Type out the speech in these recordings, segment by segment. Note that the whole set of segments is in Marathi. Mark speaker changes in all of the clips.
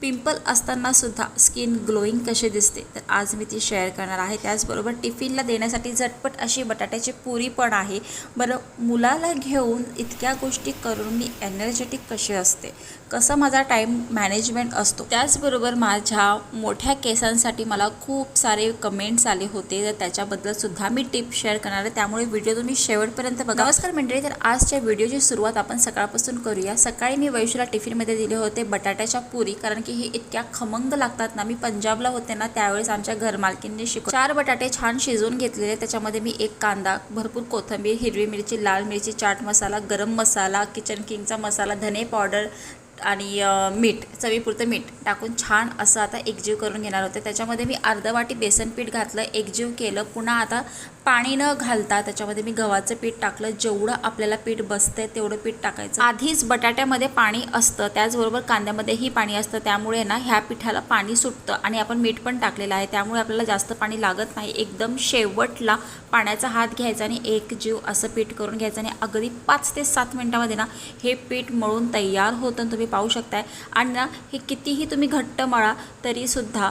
Speaker 1: पिंपल असतानासुद्धा स्किन ग्लोईंग कशी दिसते? तर आज मी ती शेअर करणार आहे. त्याचबरोबर टिफिनला देण्यासाठी झटपट अशी बटाट्याची पुरी पण आहे. बरं मुलाला घेऊन इतक्या गोष्टी करून मी एनर्जेटिक कशी असते? कसं माझा टाईम मॅनेजमेंट असतो. त्याचबरोबर माझ्या मोठ्या केसांसाठी मला खूप सारे कमेंट्स आले होते. तर त्याच्याबद्दल सुद्धा मी टिप शेअर करणार आहे. त्यामुळे व्हिडिओ तुम्ही शेवटपर्यंत बघा. नमस्कार मंडळी तर आजच्या व्हिडिओची सुरुवात आपण सकाळपासून करूया. सकाळी मी वैशूला टिफिनमध्ये दिले होते बटाट्याच्या पुरी कारण की हे इतक्या खमंग लागतात ना मी पंजाबला होते ना त्यावेळेस आमच्या घरमालकींनी शिकव चार बटाटे छान शिजवून घेतलेले. त्याच्यामध्ये मी एक कांदा भरपूर कोथिंबीर हिरवी मिरची लाल मिरची चाट मसाला गरम मसाला किचन किंगचा मसाला धने पावडर आणि मीठ चवीपुरतं मीठ टाकून छान असं आता एकजीव करून घेणार होते. त्याच्यामध्ये मी अर्धं वाटी बेसन पीठ घातलं एकजीव केलं. पुन्हा आता पाणी न घालता त्याच्यामध्ये मी गव्हाचं पीठ टाकलं. जेवढं आपल्याला पीठ बसतंय तेवढं पीठ टाकायचं. आधीच बटाट्यामध्ये पाणी असतं. त्याचबरोबर कांद्यामध्येही पाणी असतं. त्यामुळे ना ह्या पिठाला पाणी सुटतं आणि आपण मीठ पण टाकलेलं आहे. त्यामुळे आपल्याला जास्त पाणी लागत नाही. एकदम शेवटला पाण्याचा हात घ्यायचा आणि एक जीव असं पीठ करून घ्यायचं आणि अगदी पाच ते सात मिनटामध्ये ना हे पीठ मळून तयार होतं आणि तुम्ही पाहू शकताय. आणि ना हे कितीही तुम्ही घट्ट मळा तरीसुद्धा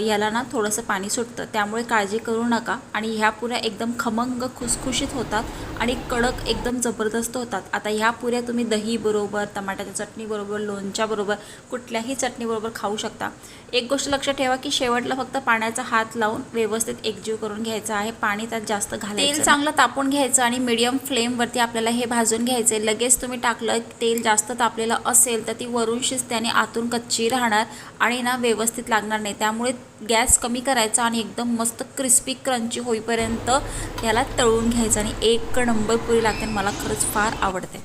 Speaker 1: याला ना थोडंसं पाणी सुटतं. त्यामुळे काळजी करू नका आणि ह्या पुऱ्या एकदम खमंग खुसखुशीत होतात आणि कडक एकदम जबरदस्त होतात. आता ह्या पुऱ्या तुम्ही दही बरोबर टमाट्याच्या चटणीबरोबर लोणच्याबरोबर कुठल्याही चटणीबरोबर खाऊ शकता. एक गोष्ट लक्षात ठेवा की शेवटला फक्त पाण्याचा हात लावून व्यवस्थित एकजीव करून घ्यायचा आहे. पाणी त्यात जास्त घालायचं तेल चांगलं तापून घ्यायचं आणि मीडियम फ्लेमवरती आपल्याला हे भाजून घ्यायचे लगेच तुम्ही टाकलं तेल जास्त तापलेलं असेल तर ती वरून शिजते आणि आतून कच्ची राहणार आणि ना व्यवस्थित लागणार नाही. त्यामुळे गॅस कमी करायचा आणि एकदम मस्त क्रिस्पी क्रंची होईपर्यंत याला तळून घ्यायचं आणि एक नंबर पुरी लागते मला खरंच फार आवडते.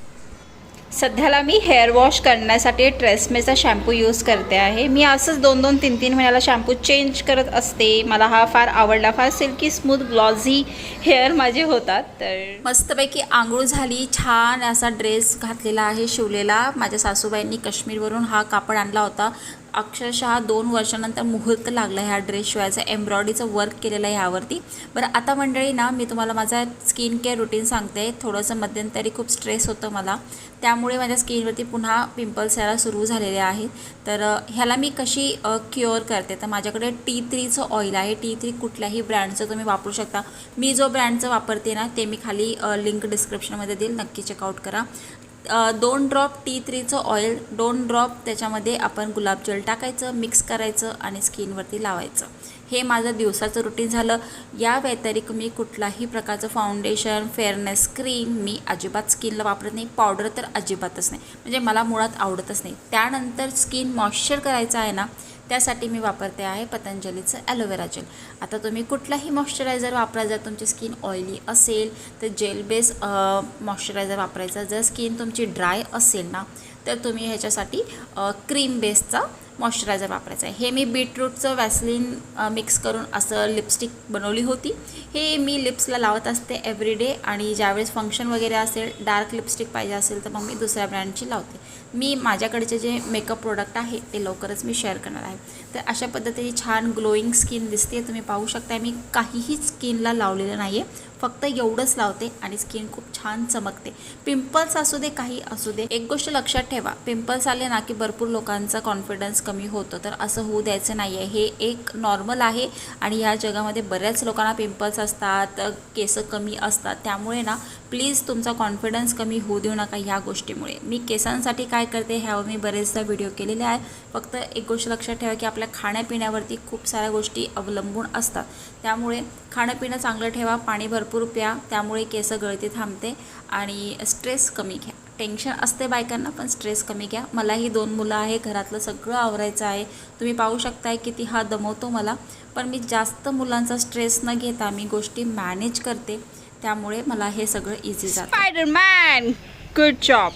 Speaker 2: सध्याला मी हेअर वॉश करण्यासाठी ट्रेसमेचा शॅम्पू यूज करते आहे. मी असंच दोन दोन तीन तीन महिन्याला शॅम्पू चेंज करत असते. मला हा फार आवडला. फार सिल्की स्मूथ ग्लॉझी हेअर माझे होतात तर
Speaker 1: मस्तपैकी आंघोळ झाली. छान असा ड्रेस घातलेला आहे शिवलेला. माझ्या सासूबाईंनी काश्मीरवरून हा कापड आणला होता. अक्षरशः दोन वर्षानंतर मुहूर्त लागला ह्या ड्रेस शिवायचा. एम्ब्रॉयडरीचं वर्क केलेलं आहे ह्यावरती. बरं आता मंडळी ना मी तुम्हाला माझा स्किन केअर रुटीन सांगते. थोडंसं मध्यंतरी खूप स्ट्रेस होतं मला. त्यामुळे माझ्या स्किनवरती पुन्हा पिंपल्स यायला सुरू झालेले आहेत. तर ह्याला मी कशी क्युअर करते? तर माझ्याकडे टी थ्रीचं ऑइल आहे. टी थ्री कुठल्याही ब्रँडचं तुम्ही वापरू शकता. मी जो ब्रँडचं वापरते ना ते मी खाली लिंक डिस्क्रिप्शनमध्ये देईल. नक्की चेकआउट करा. दोन ड्रॉप टी थ्रीचं ऑइल दोन ड्रॉप त्याच्यामध्ये आपण गुलाबजल टाकायचं मिक्स करायचं आणि स्किनवरती लावायचं. हे माझं दिवसाचं रुटीन झालं. या व्यतिरिक्त मी कुठलाही प्रकारचं फाउंडेशन फेअरनेस क्रीम मी अजिबात स्किनला वापरत नाही. पावडर तर अजिबातच नाही. म्हणजे मला मुळात आवडतच नाही. त्यानंतर स्किन मॉइश्चर करायचं आहे ना त्यासाठी मी वापरते आहे पतंजलीचं ॲलोवेरा जेल आता तुम्ही कुठलाही मॉइश्चरायझर वापरा जर तुमची स्किन ऑइली असेल तर जेल बेस मॉइश्चरायझर वापरायचा. जर स्किन तुमची ड्राय असेल ना तर तुम्ही ह्याच्यासाठी क्रीम बेसचा मॉइश्चरायझर वापरायचा आहे. हे मी बीटरूटचं वॅसलिन मिक्स करून असं लिपस्टिक बनवली होती. हे मी लिप्सला लावत असते एव्हरीडे आणि ज्यावेळेस फंक्शन वगैरे असेल डार्क लिपस्टिक पाहिजे असेल तर मग मी दुसऱ्या ब्रँडची लावते. मी माझ्याकडचे जे मेकअप प्रोडक्ट आहे ते लवकरच मी शेअर करणार आहे. तर अशा पद्धतीने छान ग्लोईंग स्किन दिसते तुम्ही पाहू शकता मी काहीही स्किनला लावलेलं नाही आहे फक्त एवढंच लावते आणि स्किन खूप छान चमकते. पिंपल्स असू दे काही असू दे एक गोष्ट लक्षात ठेवा. पिंपल्स आले ना की भरपूर लोकांचा कॉन्फिडन्स कमी होतो. तर असं होऊ द्यायचं नाही आहे हे एक नॉर्मल आहे आणि ह्या जगामध्ये बऱ्याच लोकांना पिंपल्स असतात केस कमी असतात. त्यामुळे ना प्लीज तुमचा कॉन्फिडन्स कमी होऊ देऊ नका ह्या गोष्टीमुळे. मी केसांसाठी काय करते ह्यावर मी बरेचदा व्हिडिओ केलेले आहे फक्त एक गोष्ट लक्षात ठेवा की आपल्या खाण्यापिण्यावरती खूप साऱ्या गोष्टी अवलंबून असतात. त्यामुळे खाणंपिणं चांगलं ठेवा पाणी भरपूर प्या त्यामुळे केस गळती थांबते आणि स्ट्रेस कमी घ्या. टेन्शन असते बायकांना पण स्ट्रेस कमी घ्या. मलाही दोन मुलं आहे घरातलं सगळं आवरायचं आहे. तुम्ही पाहू शकताय किती हा दमवतो मला. पण मी जास्त मुलांचा स्ट्रेस न घेता मी गोष्टी मॅनेज करते. त्यामुळे मला हे सगळं इझी जातं.
Speaker 2: गुड जॉब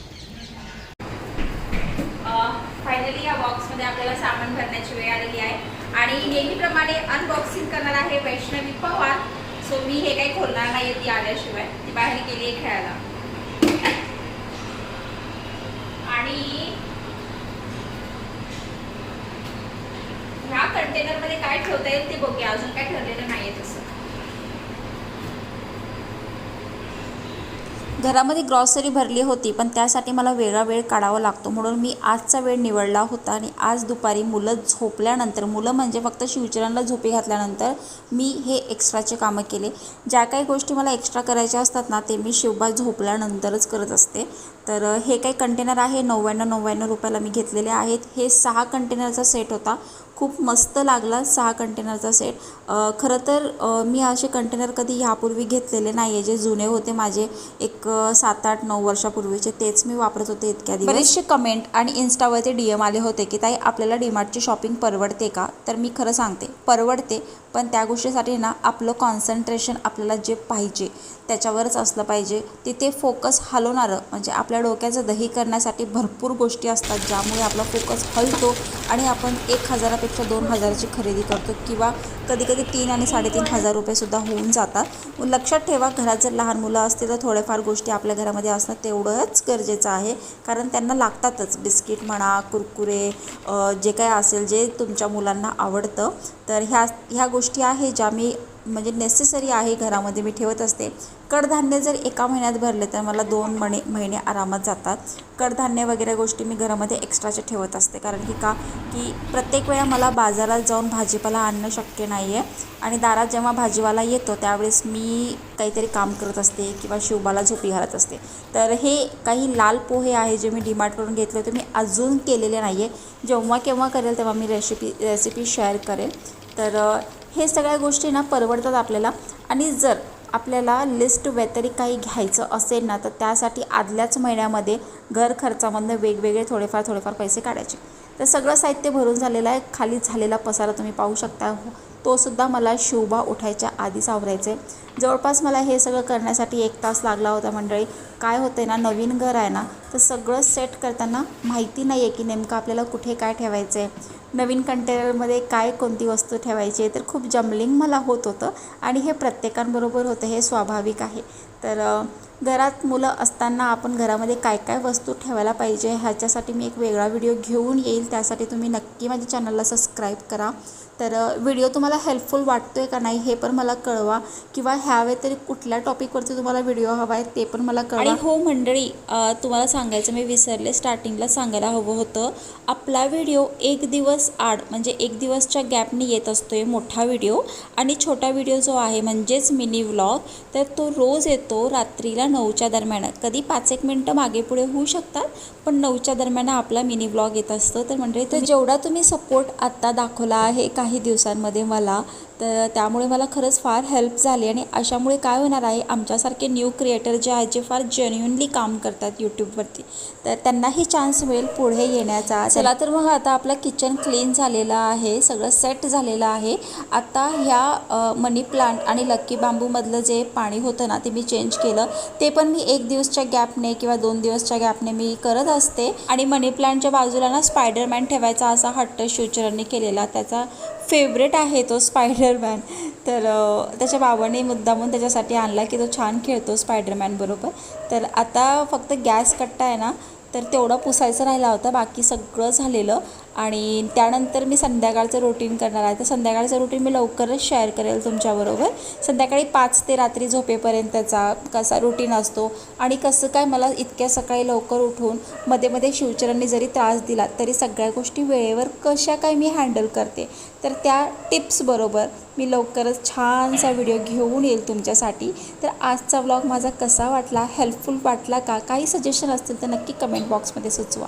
Speaker 1: मध्ये आपल्याला सामान भरण्याची वेळ आलेली आहे. आणि नेहमीप्रमाणे अनबॉक्सिंग करणार आहे वैष्णवी पवार. सो मी हे काही खोलणार नाही ती आल्याशिवाय. ती बाहेर गेली आहे खेळायला. आणि ह्या कंटेनरमध्ये काय ठेवता येईल ते बघूया. अजून काय ठरलेलं नाही आहे तसं. घरामध्ये ग्रॉसरी भरली होती पण त्यासाठी मला वेगळा वेळ काढावा लागतो. म्हणून मी आजचा वेळ निवडला होता आणि आज दुपारी मुलं झोपल्यानंतर मुलं म्हणजे फक्त शिवचरणला झोपी घातल्यानंतर मी हे एक्स्ट्राचे कामं केले. ज्या काही गोष्टी मला एक्स्ट्रा करायच्या असतात ना ते मी शिवबा झोपल्यानंतरच करत असते. तर हे काही कंटेनर आहे नव्याण्णव नव्याण्णव रुपयाला मी घेतलेले आहेत. हे सहा कंटेनरचा सेट होता. खूप मस्त लागला सहा कंटेनरचा सेट खरं तर मी असे कंटेनर कधी ह्यापूर्वी घेतलेले नाही आहे जे जुने होते माझे एक सात आठ नऊ वर्षापूर्वीचे तेच मी वापरत होते इतक्या दिवस. बरेचसे कमेंट आणि इन्स्टावरती डी एम आले होते की ताई आपल्याला डीमार्टची शॉपिंग परवडते का? तर मी खरं सांगते परवडते. पण त्या गोष्टीसाठी ना आपलं कॉन्सन्ट्रेशन आपल्याला जे पाहिजे त्याच्यावरच असलं पाहिजे. तिथे फोकस हलवणारं म्हणजे आपल्या डोक्याचं दही करण्यासाठी भरपूर गोष्टी असतात ज्यामुळे आपला फोकस हलतो आणि आपण एक हजारापेक्षा दोन हजाराची खरेदी करतो किंवा कधी कधी तीन आणि साडेतीन हजार रुपयेसुद्धा होऊन जातात. लक्षात ठेवा घरात जर लहान मुलं असतील तर थोड्याफार गोष्टी आपल्या घरामध्ये असणं तेवढंच गरजेचं आहे. कारण त्यांना लागतातच. बिस्किट म्हणा कुरकुरे जे काय असेल जे तुमच्या मुलांना आवडतं. तर ह्या ह्या गोष्टी गोष्टी आहे ज्या मी म्हणजे नेसेसरी आहे घरामध्ये मी ठेवत असते. कडधान्य जर एका महिन्यात भरले तर मला दोन महिने महिने आरामात जातात. कडधान्य वगैरे गोष्टी मी घरामध्ये एक्स्ट्राचे ठेवत असते. कारण की का? की प्रत्येक वेळा मला बाजारात जाऊन भाजीपाला आणणं शक्य नाही आहे आणि दारात जेव्हा भाजीवाला येतो त्यावेळेस मी काहीतरी काम करत असते किंवा शिवबाला झोपी घालत असते. तर हे काही लाल पोहे आहे जे मी डिमार्टवरून घेतले होते मी अजून केलेले नाही आहे जेव्हा केव्हा करेल तेव्हा मी रेसिपी रेसिपी शेअर करेल. तर हे सगळ्या गोष्टी ना परवडतात आपल्याला. आणि जर आपल्याला लिस्ट व्यतिरिक्त काही घ्यायचं असेल ना तर त्यासाठी आदल्याच महिन्यामध्ये घर खर्चामधनं वेगवेगळे थोडेफार थोडेफार पैसे काढायचे. तर सगळं साहित्य भरून झालेलं आहे. खाली झालेला पसारा तुम्ही पाहू शकता. तोसुद्धा मला शिवबा उठायच्या आधीच आहे जवळपास मला हे सगळं करण्यासाठी एक तास लागला होता मंडळी. काय होतं ना नवीन घर आहे ना तर सगळं सेट करताना माहिती नाही आहे की नेमकं आपल्याला कुठे काय ठेवायचं आहे नवीन कंटेनरमध्ये काय कोणती वस्तू ठेवायची आहे तर खूप जमलिंग मला होत होतं. आणि हे प्रत्येकांबरोबर होतं हे स्वाभाविक आहे. तर घरात मुलं असताना आपण घरामध्ये काय काय वस्तू ठेवायला पाहिजे ह्याच्यासाठी मी एक वेगळा व्हिडिओ घेऊन येईल. त्यासाठी तुम्ही नक्की माझ्या चॅनलला सबस्क्राईब करा. तर व्हिडिओ तुम्हाला हेल्पफुल वाटतो आहे का नाही हे पण मला कळवा किंवा ह्या व्यतिरिक्त कुठल्या टॉपिकवरती तुम्हाला व्हिडिओ हवा आहे ते पण मला कळवा. आणि हो मंडळी तुम्हाला सांगायचं मी विसरले स्टार्टिंगला सांगायला हवं होतं. आपला व्हिडिओ एक दिवस आड म्हणजे एक दिवसच्या गॅपने येत असतो आहे मोठा व्हिडिओ. आणि छोटा व्हिडिओ जो आहे म्हणजेच मिनी व्लॉग तर तो रोज येतो. रात्रीला नऊच्या दरम्यान कधी पाच एक मिनटं मागे पुढे होऊ शकतात पण नऊच्या दरम्यान आपला मिनी ब्लॉग येत असतो. तर म्हणजे तर जेवढा तुम्ही सपोर्ट आत्ता दाखवला आहे काही दिवसांमध्ये मला तर त्यामुळे मला खरंच फार हेल्प झाली आणि अशामुळे काय होणार आहे आमच्यासारखे न्यू क्रिएटर जे आहेत जे फार जेन्युनली काम करतात यूट्यूबवरती तर त्यांनाही चान्स मिळेल पुढे येण्याचा. चला तर मग आता आपलं किचन क्लीन झालेलं आहे सगळं सेट झालेलं आहे. आता ह्या मनी प्लांट आणि लक्की बांबूमधलं जे पाणी होतं ना ते मी चेंज केलं. ते पण मी एक दिवसच्या गॅपने किंवा दोन दिवसच्या गॅपने मी करत असते. आणि मनी प्लांटच्या बाजूला ना स्पायडरमॅन ठेवायचा असा हट्ट शिवचरणने केलेला त्याचा फेवरेट आहे तो स्पायडरमॅन तर त्याच्या बाबाने मुद्दामून त्याच्यासाठी आणला की तो छान खेळतो स्पायडरमॅन बरोबर. तर आता फक्त गॅस कट्टा आहे ना तर तेवढा पुसायचा राहिला होता बाकी सगळं झालेलं. आणि त्यानंतर मी संध्याकाळचं रुटीन करणार आहे. तर संध्याकाळचं रुटीन मी लवकरच शेअर करेल तुमच्याबरोबर. संध्याकाळी पाच ते रात्री झोपेपर्यंतचा कसा रुटीन असतो आणि कसं काय मला इतक्या सकाळी लवकर उठून मध्ये मध्ये शिवचरांनी जरी त्रास दिला तरी सगळ्या गोष्टी वेळेवर कशा काय मी हँडल करते. तर त्या टिप्सबरोबर मी लवकरच छानसा व्हिडिओ घेऊन येईल तुमच्यासाठी. तर आजचा व्लॉग माझा कसा वाटला हेल्पफुल वाटला का काही सजेशन असतील तर नक्की कमेंट बॉक्समध्ये सुचवा.